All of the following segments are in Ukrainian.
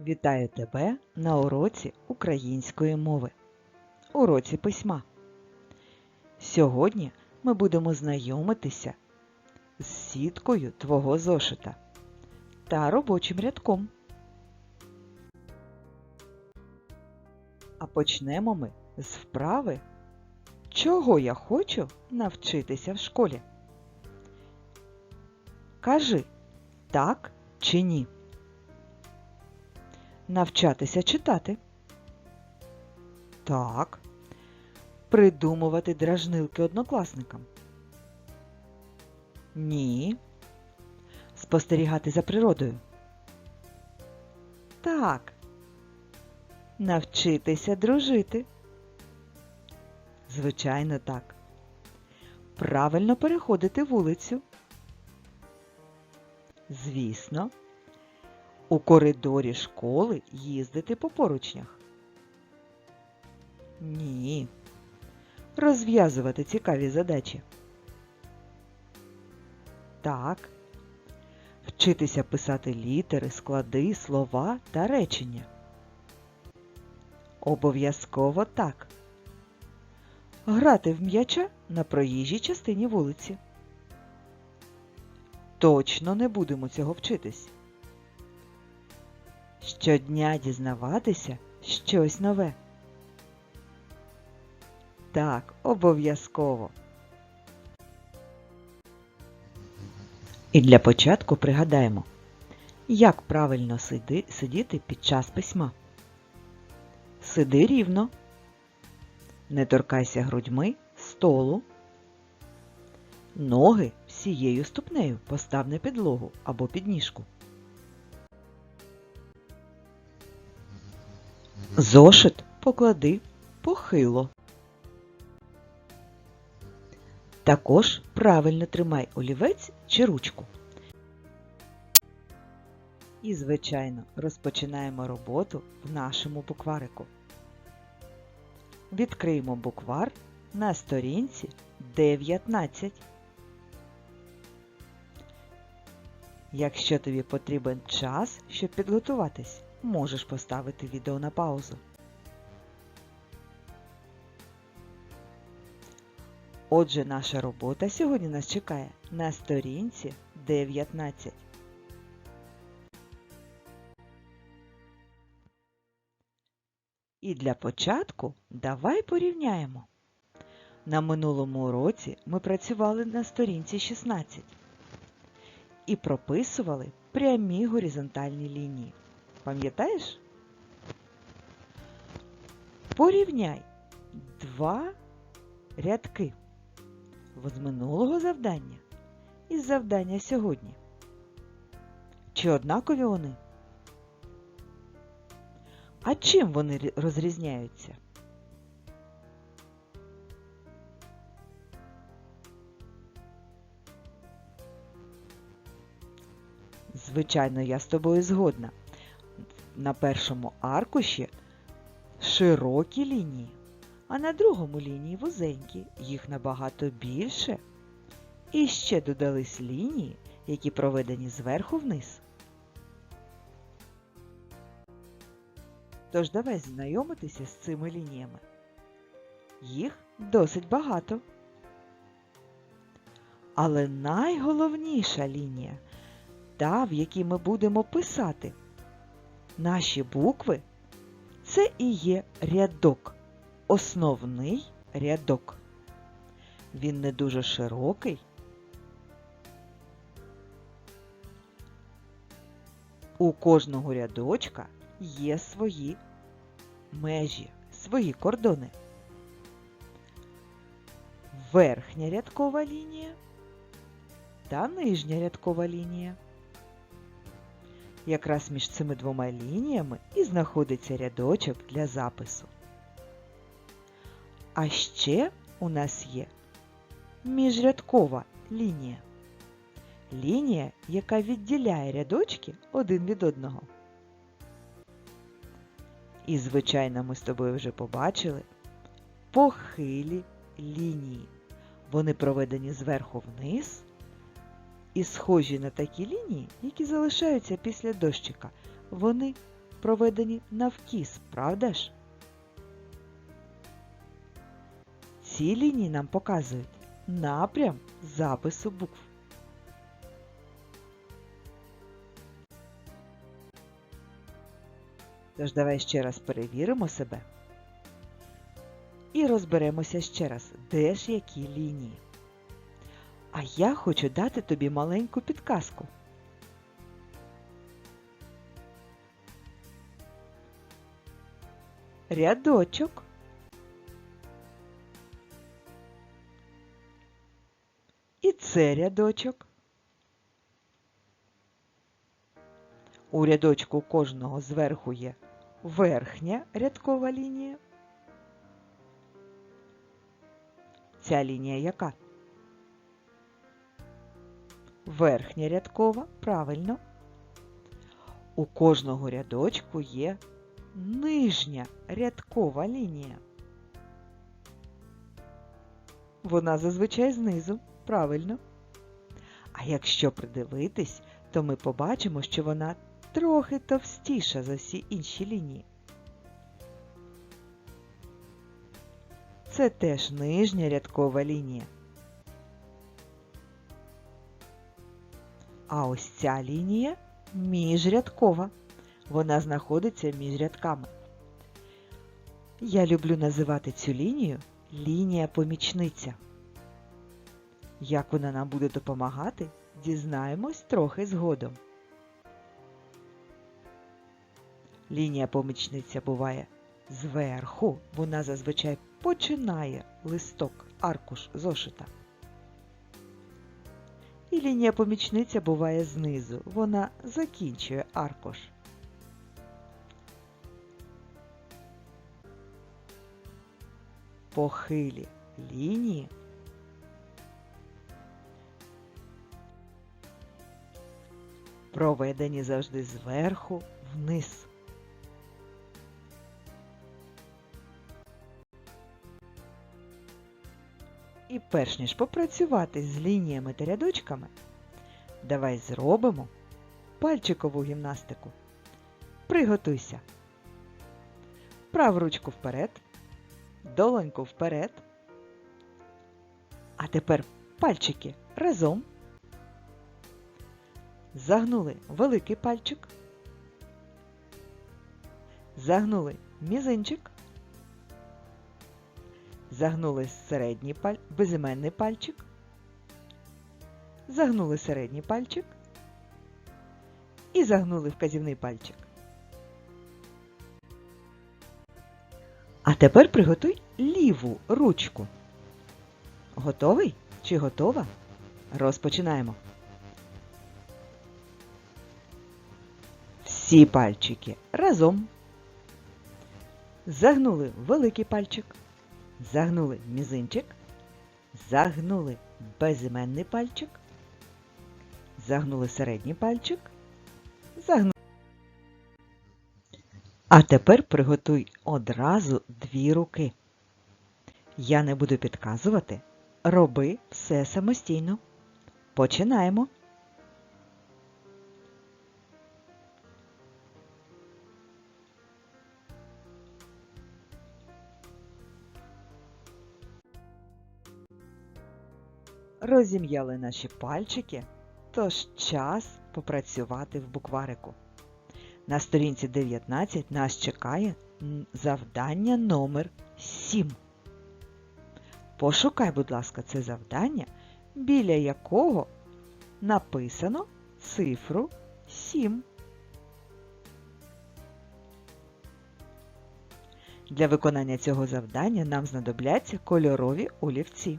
Вітаю тебе на уроці української мови. Уроці письма. Сьогодні ми будемо знайомитися з сіткою твого зошита та робочим рядком. А почнемо ми з вправи, чого я хочу навчитися в школі. Кажи так чи ні. Навчатися читати. Так. Придумувати дражнилки однокласникам. Ні. Спостерігати за природою. Так. Навчитися дружити. Звичайно, так. Правильно переходити вулицю. Звісно. У коридорі школи їздити по поручнях? Ні. Розв'язувати цікаві задачі. Так. Вчитися писати літери, склади, слова та речення. Обов'язково так. Грати в м'яча на проїжджій частині вулиці. Точно не будемо цього вчитись. Щодня дізнаватися щось нове. Так, обов'язково. І для початку пригадаємо, як правильно сиди, сидіти під час письма. Сиди рівно. Не торкайся грудьми столу. Ноги всією ступнею постав на підлогу або підніжку. Зошит поклади похило. Також правильно тримай олівець чи ручку. І, звичайно, розпочинаємо роботу в нашому букварику. Відкриємо буквар на сторінці 19. Якщо тобі потрібен час, щоб підготуватись, можеш поставити відео на паузу. Отже, наша робота сьогодні нас чекає на сторінці 19. І для початку давай порівняємо. На минулому уроці ми працювали на сторінці 16 і прописували прямі горизонтальні лінії. Пам'ятаєш? Порівняй два рядки з минулого завдання і з завдання сьогодні. Чи однакові вони? А чим вони розрізняються? Звичайно, я з тобою згодна. На першому аркуші широкі лінії, а на другому лінії вузенькі, їх набагато більше. І ще додались лінії, які проведені зверху вниз. Тож давай знайомитися з цими лініями. Їх досить багато. Але найголовніша лінія та, в якій ми будемо писати наші букви, це і є рядок, основний рядок. Він не дуже широкий. У кожного рядочка є свої межі, свої кордони. Верхня рядкова лінія та нижня рядкова лінія. Якраз між цими двома лініями і знаходиться рядочок для запису. А ще у нас є міжрядкова лінія. Лінія, яка відділяє рядочки один від одного. І, звичайно, ми з тобою вже побачили похилі лінії. Вони проведені зверху вниз і схожі на такі лінії, які залишаються після дощика. Вони проведені навкіс, правда ж? Ці лінії нам показують напрям запису букв. Тож давай ще раз перевіримо себе і розберемося ще раз, де ж які лінії. А я хочу дати тобі маленьку підказку. Рядочок. І це рядочок. У рядочку кожного зверху є верхня рядкова лінія. Ця лінія яка? Верхня рядкова, правильно. У кожного рядочку є нижня рядкова лінія. Вона зазвичай знизу, правильно. А якщо придивитись, то ми побачимо, що вона трохи товстіша за всі інші лінії. Це теж нижня рядкова лінія. А ось ця лінія міжрядкова. Вона знаходиться між рядками. Я люблю називати цю лінію лінія помічниця. Як вона нам буде допомагати, дізнаємось трохи згодом. Лінія помічниця буває зверху, вона зазвичай починає листок, аркуш зошита. І лінія помічниця буває знизу, вона закінчує аркуш. Похилі лінії проведені завжди зверху вниз. І перш ніж попрацювати з лініями та рядочками, давай зробимо пальчикову гімнастику. Приготуйся. Праву ручку вперед, долоньку вперед. А тепер пальчики разом. Загнули великий пальчик. Загнули мізинчик. Загнули середній паль... безіменний пальчик. Загнули середній пальчик. І загнули вказівний пальчик. А тепер приготуй ліву ручку. Готовий чи готова? Розпочинаємо. Всі пальчики разом. Загнули великий пальчик. Загнули мізинчик. Загнули безіменний пальчик. Загнули середній пальчик. Загнули. А тепер приготуй одразу дві руки. Я не буду підказувати. Роби все самостійно. Починаємо. Розім'яли наші пальчики, тож час попрацювати в букварику. На сторінці 19 нас чекає завдання номер 7. Пошукай, будь ласка, це завдання, біля якого написано цифру 7. Для виконання цього завдання нам знадобляться кольорові олівці.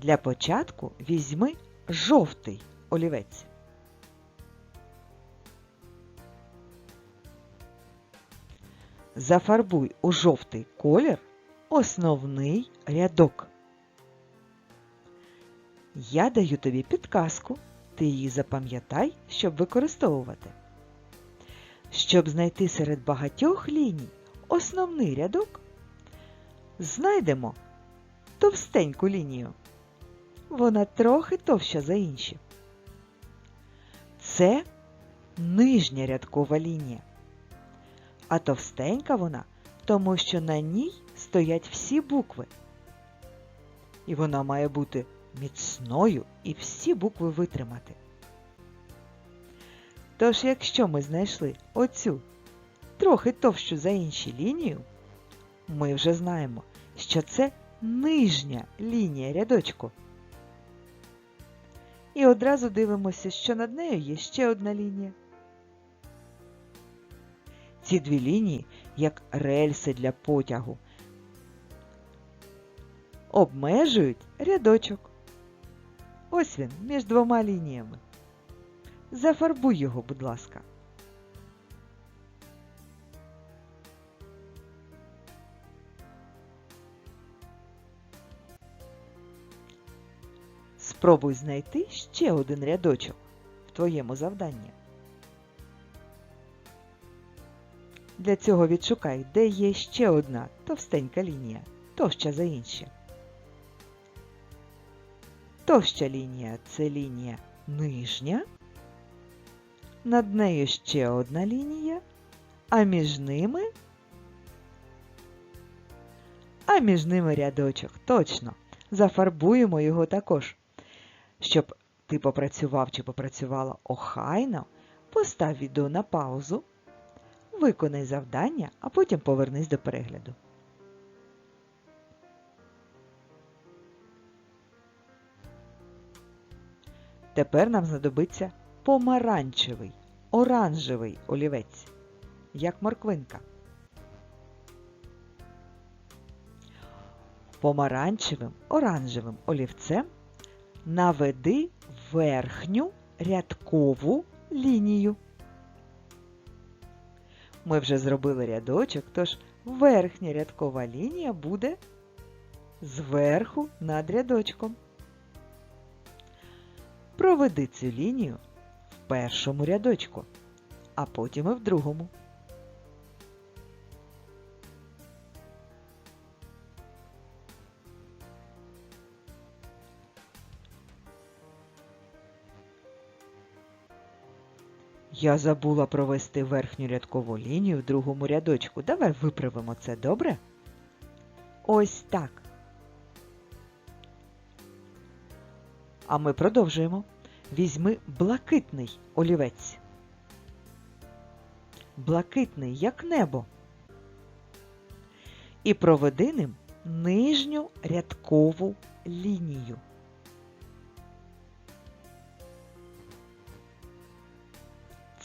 Для початку візьми жовтий олівець. Зафарбуй у жовтий колір основний рядок. Я даю тобі підказку, ти її запам'ятай, щоб використовувати. Щоб знайти серед багатьох ліній основний рядок, знайдемо товстеньку лінію. Вона трохи товща за інші. Це нижня рядкова лінія. а товстенька вона, тому що на ній стоять всі букви. І вона має бути міцною і всі букви витримати. Тож, якщо ми знайшли оцю трохи товщу за інші лінію, ми вже знаємо, що це нижня лінія рядочку. І одразу дивимося, що над нею є ще одна лінія. Ці дві лінії, як рельси для потягу, обмежують рядочок. Ось він між двома лініями. Зафарбуй його, будь ласка. Спробуй знайти ще один рядочок в твоєму завданні. Для цього відшукай, де є ще одна товстенька лінія, товща за інші. Товща лінія це лінія нижня, над нею ще одна лінія, а між ними а між ними рядочок. Точно. Зафарбуємо його також. Щоб ти попрацював чи попрацювала охайно, постав відео на паузу, виконай завдання, а потім повернись до перегляду. Тепер нам знадобиться помаранчевий, оранжевий олівець, як морквинка. Помаранчевим оранжевим олівцем наведи верхню рядкову лінію. Ми вже зробили рядочок, тож верхня рядкова лінія буде зверху над рядочком. Проведи цю лінію в першому рядочку, а потім і в другому. Я забула провести верхню рядкову лінію в другому рядочку. Давай виправимо це, добре? Ось так. А ми продовжуємо. Візьми блакитний олівець. Блакитний, як небо. І проведи ним нижню рядкову лінію.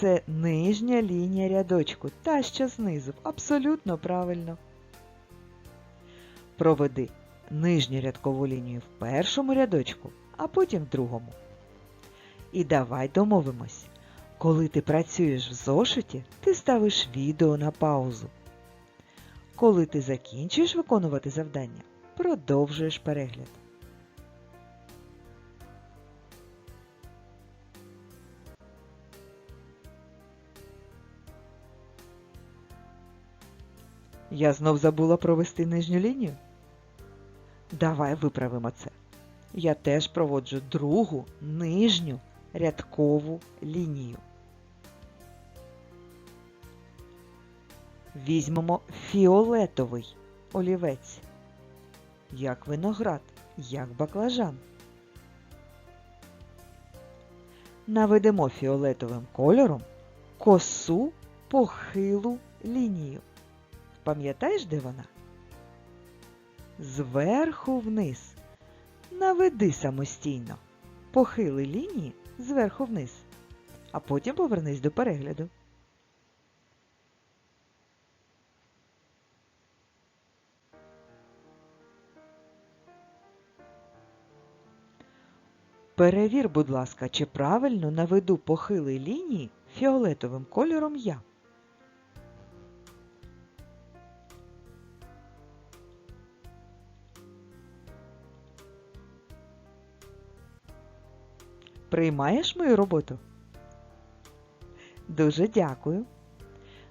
Це нижня лінія рядочку, та що знизу. Абсолютно правильно. Проведи нижню рядкову лінію в першому рядочку, а потім в другому. І давай домовимось. Коли ти працюєш в зошиті, ти ставиш відео на паузу. Коли ти закінчуєш виконувати завдання, продовжуєш перегляд. Я знов забула провести нижню лінію. Давай виправимо це. Я теж проводжу другу нижню рядкову лінію. Візьмемо фіолетовий олівець, як виноград, як баклажан. Наведемо фіолетовим кольором косу похилу лінію. Пам'ятаєш, де вона? Зверху вниз. Наведи самостійно. Похили лінії зверху вниз, а потім повернись до перегляду. Перевір, будь ласка, чи правильно наведу похили лінії фіолетовим кольором я. Приймаєш мою роботу? Дуже дякую.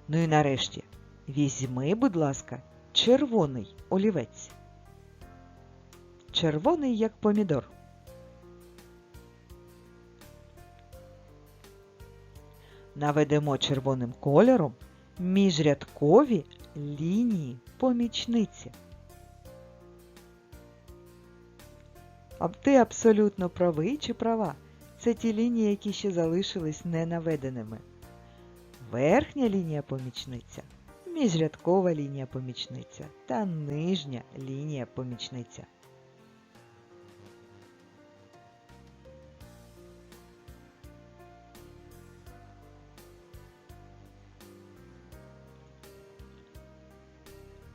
Ну і нарешті візьми, будь ласка, червоний олівець. Червоний, як помідор. Наведемо червоним кольором міжрядкові лінії помічниці. А ти абсолютно правий чи права? Це ті лінії, які ще залишились ненаведеними. Верхня лінія помічниця, міжрядкова лінія помічниця та нижня лінія помічниця.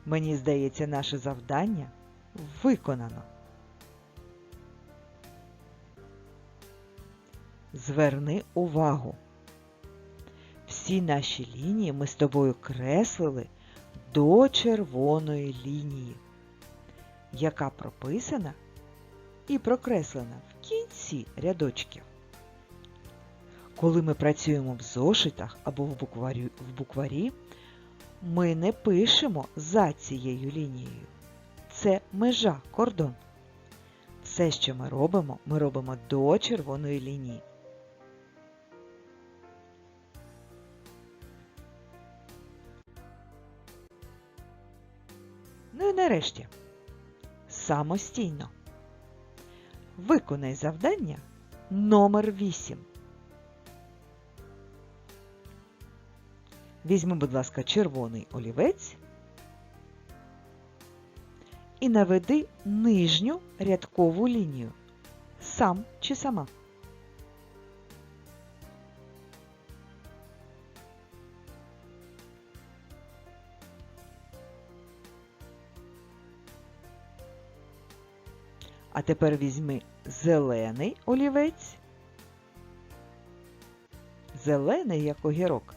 Мені здається, наше завдання виконано. Зверни увагу. Всі наші лінії ми з тобою креслили до червоної лінії, яка прописана і прокреслена в кінці рядочків. Коли ми працюємо в зошитах або в букварі, в букварі, ми не пишемо за цією лінією. Це межа, кордон. Все, що ми робимо, ми робимо до червоної лінії. І нарешті, самостійно. Виконай завдання номер 8. Візьми, будь ласка, червоний олівець і наведи нижню рядкову лінію. Сам чи сама. А тепер візьми зелений олівець. Зелений як огірок.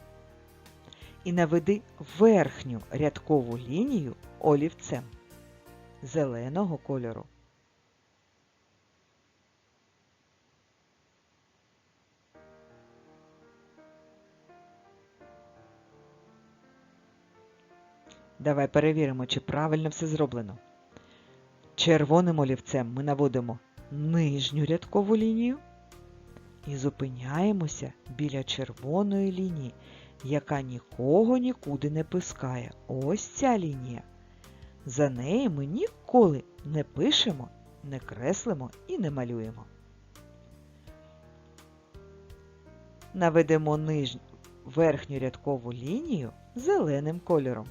І наведи верхню рядкову лінію олівцем зеленого кольору. Давай перевіримо, чи правильно все зроблено. Червоним олівцем ми наводимо нижню рядкову лінію і зупиняємося біля червоної лінії, яка нікого нікуди не пискає. Ось ця лінія. За неї ми ніколи не пишемо, не креслимо і не малюємо. Наведемо нижню верхню рядкову лінію зеленим кольором.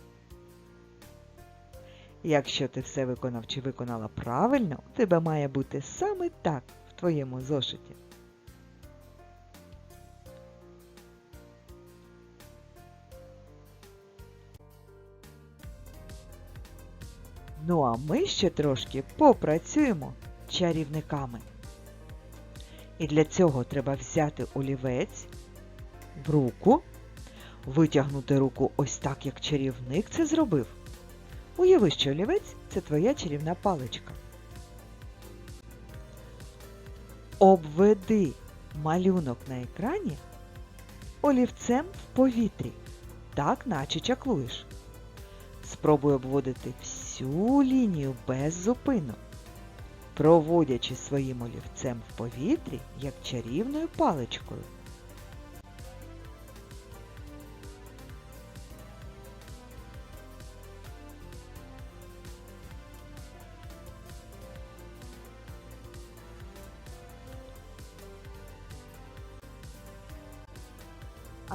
Якщо ти все виконав чи виконала правильно, у тебе має бути саме так в твоєму зошиті. Ну а ми ще трошки попрацюємо чарівниками. І для цього треба взяти олівець в руку, витягнути руку ось так, як чарівник це зробив. Уяви, що олівець це твоя чарівна паличка. Обведи малюнок на екрані олівцем в повітрі, так наче чаклуєш. Спробуй обводити всю лінію без зупину, проводячи своїм олівцем в повітрі як чарівною паличкою.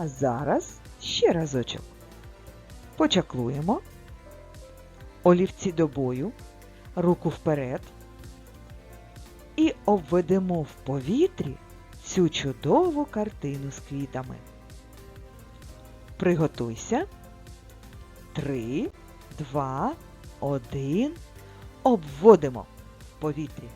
А зараз ще разочок. Почаклуємо. Олівці до бою, руку вперед. І обведемо в повітрі цю чудову картину з квітами. Приготуйся. Три, два, один. Обводимо в повітрі.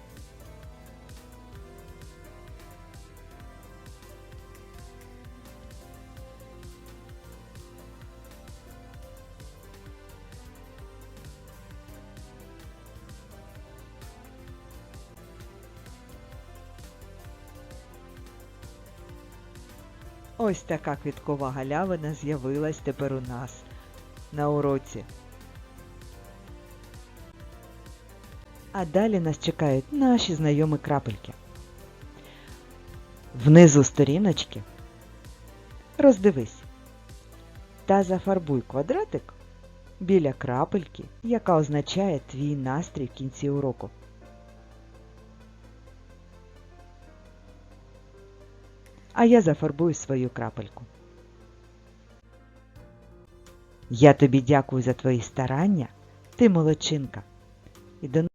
Ось така квіткова галявина з'явилась тепер у нас на уроці. А далі нас чекають наші знайомі крапельки. Внизу сторіночки роздивись. та зафарбуй квадратик біля крапельки, яка означає твій настрій в кінці уроку. А я зафарбую свою крапельку. Я тобі дякую за твої старання. Ти молодчинка. І до